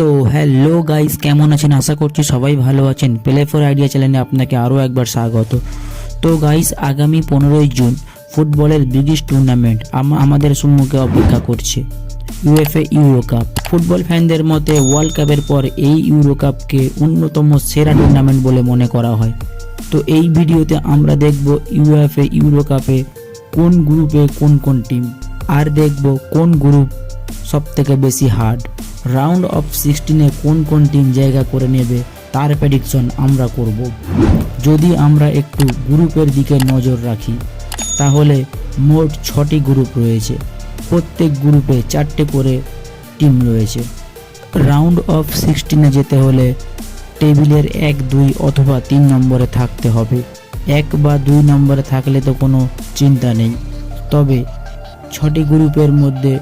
তো hello guys কেমন আছেন? আশা করছি সবাই ভালো আছেন। প্লে ফর আইডিয়া চ্যানেলে আপনাকে আরও একবার স্বাগত। তো গাইস আগামী পনেরোই জুন ফুটবলের বিগেস্ট টুর্নামেন্ট আমাদের সম্মুখে অপেক্ষা করছে। ইউএফএ ইউরো কাপ ফুটবল ফ্যানদের মতে ওয়ার্ল্ড কাপের পর এই ইউরো কাপকে অন্যতম সেরা টুর্নামেন্ট বলে মনে করা হয়। তো এই ভিডিওতে আমরা দেখব ইউএফএ ইউরো কাপে কোন গ্রুপে কোন কোন টিম আর দেখব কোন গ্রুপ সব থেকে বেশি হার্ড রাউন্ড অফ সিক্সটিনে কোন কোন টিম জায়গা করে নেবে, তার প্রেডিকশন আমরা করব। যদি আমরা একটু গ্রুপের দিকে নজর রাখি, তাহলে মোট ছটি গ্রুপ রয়েছে। প্রত্যেক গ্রুপে চারটে করে টিম রয়েছে। রাউন্ড অফ সিক্সটিনে যেতে হলে টেবিলের এক, দুই অথবা তিন নম্বরে থাকতে হবে। এক বা দুই নম্বরে থাকলে তো কোনো চিন্তা নেই। তবে ছটি গ্রুপের মধ্যে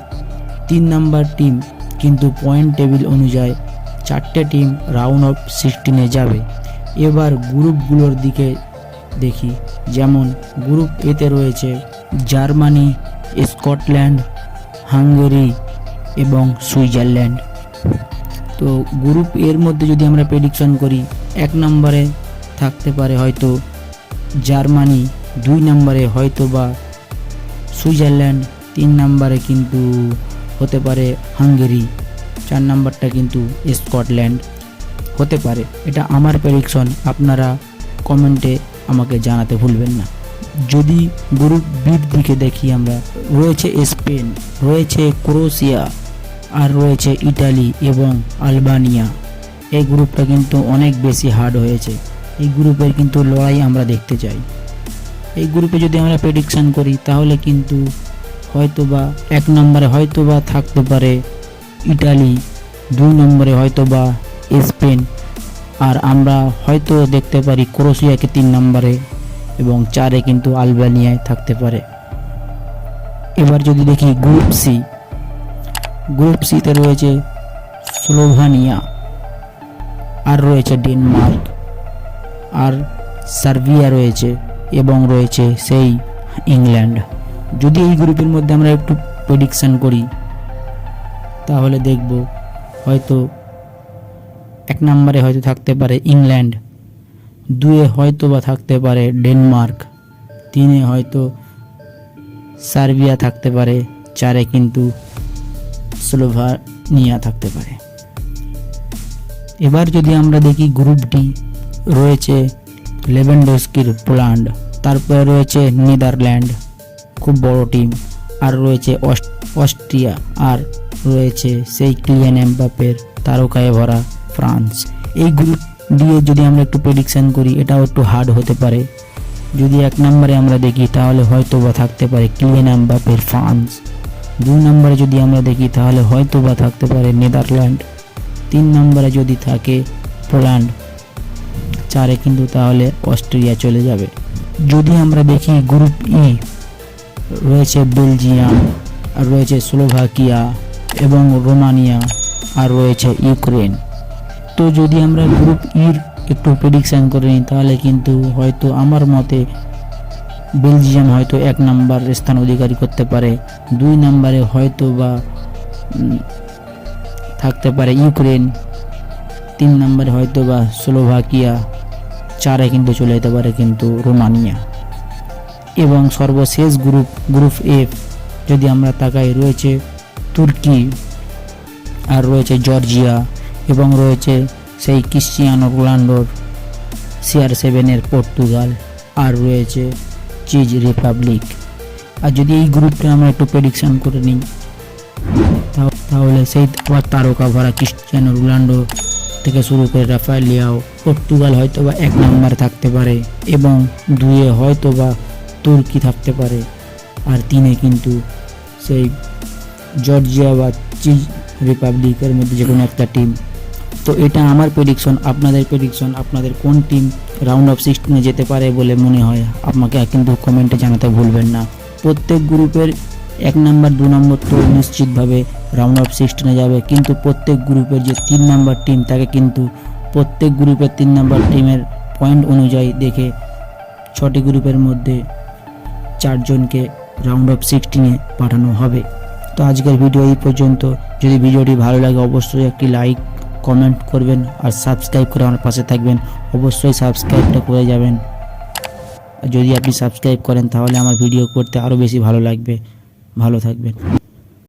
তিন নাম্বার টিম কিন্তু পয়েন্ট টেবিল অনুযায়ী চারটে টিম রাউন্ড অফ সিক্সটিনে যাবে। এবার গ্রুপগুলোর দিকে দেখি। যেমন গ্রুপ এতে রয়েছে জার্মানি, স্কটল্যান্ড, হাঙ্গেরি এবং সুইজারল্যান্ড। তো গ্রুপ এর মধ্যে যদি আমরা প্রেডিকশন করি, এক নম্বরে থাকতে পারে হয়তো জার্মানি, দুই নম্বরে হয়তো বা সুইজারল্যান্ড, তিন নম্বরে কিন্তু হতে পারে হাঙ্গেরি, চার নাম্বারটা কিন্তু স্কটল্যান্ড। হতে পারে, এটা আমার প্রেডিকশন আপনারা কমেন্টে আমাকে জানাতে ভুলবেন না। যদি গ্রুপ বির দিকে দেখি আমরা, রয়েছে স্পেন, রয়েছে ক্রোয়েশিয়া, আর রয়েছে ইটালি এবং আলবানিয়া। এই গ্রুপটা কিন্তু অনেক বেশি হার্ড হয়েছে। এই গ্রুপের কিন্তু লড়াই আমরা দেখতে চাই। এই গ্রুপে যদি আমরা প্রেডিকশান করি, তাহলে কিন্তু হয়তো বা এক নম্বরে হয়তো বা থাকতে পারে ইটালি, দুই নম্বরে হয়তো বা স্পেন। আর আমরা হয়তো দেখতে পারি ক্রোশিয়াকে তিন নম্বরে এবং চারে কিন্তু আলবানিয়ায় থাকতে পারে। এবার যদি দেখি গ্রুপ সি। গ্রুপ সিতে রয়েছে স্লোভানিয়া, আর রয়েছে ডেনমার্ক, আর সার্বিয়া রয়েছে এবং রয়েছে সেই ইংল্যান্ড। যদি এই গ্রুপের মধ্যে আমরা একটু প্রেডিকশান করি, তাহলে দেখব হয়তো এক নম্বরে হয়তো থাকতে পারে ইংল্যান্ড, দুয়ে হয়তো বা থাকতে পারে ডেনমার্ক, তিনে হয়তো সার্বিয়া থাকতে পারে, চারে কিন্তু স্লোভানিয়া থাকতে পারে। এবার যদি আমরা দেখি গ্রুপ ডি রয়েছে লেভেন্ডস্কির পোল্যান্ড, তারপরে রয়েছে নেদারল্যান্ড খুব বড় টিম আর রয়েছে অস- অস্ট্রিয়া, আর রয়েছে সেই ক্লিয়ান এমবাপের তারকায় ভরা ফ্রান্স। এই গ্রুপ দিয়ে যদি আমরা একটু প্রেডিকশন করি, এটাও একটু হার্ড হতে পারে। যদি এক নম্বরে আমরা দেখি, তাহলে হয়তো বা থাকতে পারে ক্লিয়ান এমবাপের ফ্রান্স। দুই নম্বরে যদি আমরা দেখি, তাহলে হয়তো বা থাকতে পারে নেদারল্যান্ড। তিন নম্বরে যদি থাকে পোল্যান্ড, চারে কিন্তু তাহলে অস্ট্রেলিয়া চলে যাবে। যদি আমরা দেখি গ্রুপ ই রয়েছে বেলজিয়াম আর রয়েছে স্লোভাকিয়া এবং রোমানিয়া, আর রয়েছে ইউক্রেন। তো যদি আমরা গ্রুপ ইর একটু প্রেডিকশান করে নিই, তাহলে কিন্তু হয়তো আমার মতে বেলজিয়াম হয়তো এক নাম্বার স্থান অধিকারী করতে পারে, দুই নাম্বারে হয়তো বা থাকতে পারে ইউক্রেন, তিন নাম্বারে হয়তো বা স্লোভাকিয়া, চারে কিন্তু চলে যেতে পারে কিন্তু রোমানিয়া। এবং সর্বশেষ গ্রুপ গ্রুপ এফ যদি আমরা তাকাই রয়েছে তুর্কি, আর রয়েছে জর্জিয়া, এবং রয়েছে সেই ক্রিশ্চিয়ানো রোনাল্ডোর সিআর সেভেনের পর্তুগাল, আর রয়েছে চিজ রিপাবলিক আর যদি এই গ্রুপটা আমরা একটু প্রেডিকশান করে নিই, তাহ- তাহলে সেই আবার তারকা ভরা ক্রিশ্চিয়ানো রোনাল্ডো থেকে শুরু করে রাফায়েল লিয়াও, পর্তুগাল হয়তো বা এক নম্বরে থাকতে পারে, এবং দুয়ে হয়তো বা তুর্কি থাকতে পারে। আর তিনে কিন্তু সেই জর্জিয়া বা চিজ রিপাবলিকের মধ্যে যে কোনো একটা টিম তো এটা আমার প্রেডিকশন আপনাদের প্রেডিকশন আপনাদের কোন টিম রাউন্ড অফ সিক্সটিনে যেতে পারে বলে মনে হয়? আমাকে কিন্তু কমেন্টে জানাতে ভুলবেন না। প্রত্যেক গ্রুপের এক নম্বর দু নম্বর তো নিশ্চিতভাবে রাউন্ড অফ সিক্সটিনে যাবে। কিন্তু প্রত্যেক গ্রুপের যে তিন নাম্বার টিম তাকে কিন্তু প্রত্যেক গ্রুপের তিন নাম্বার টিমের পয়েন্ট অনুযায়ী দেখে ছটি গ্রুপের মধ্যে চারজনকে রাউন্ড অফ সিক্সটিনে পাঠানো হবে। তো আজকের ভিডিও এই পর্যন্ত। যদি ভিডিওটি ভালো লাগে, অবশ্যই একটি লাইক কমেন্ট করবেন আর সাবস্ক্রাইব করে আমার পাশে থাকবেন। অবশ্যই সাবস্ক্রাইবটা করে যাবেন। আর যদি আপনি সাবস্ক্রাইব করেন, তাহলে আমার ভিডিও করতে আরও বেশি ভালো লাগবে। ভালো থাকবেন।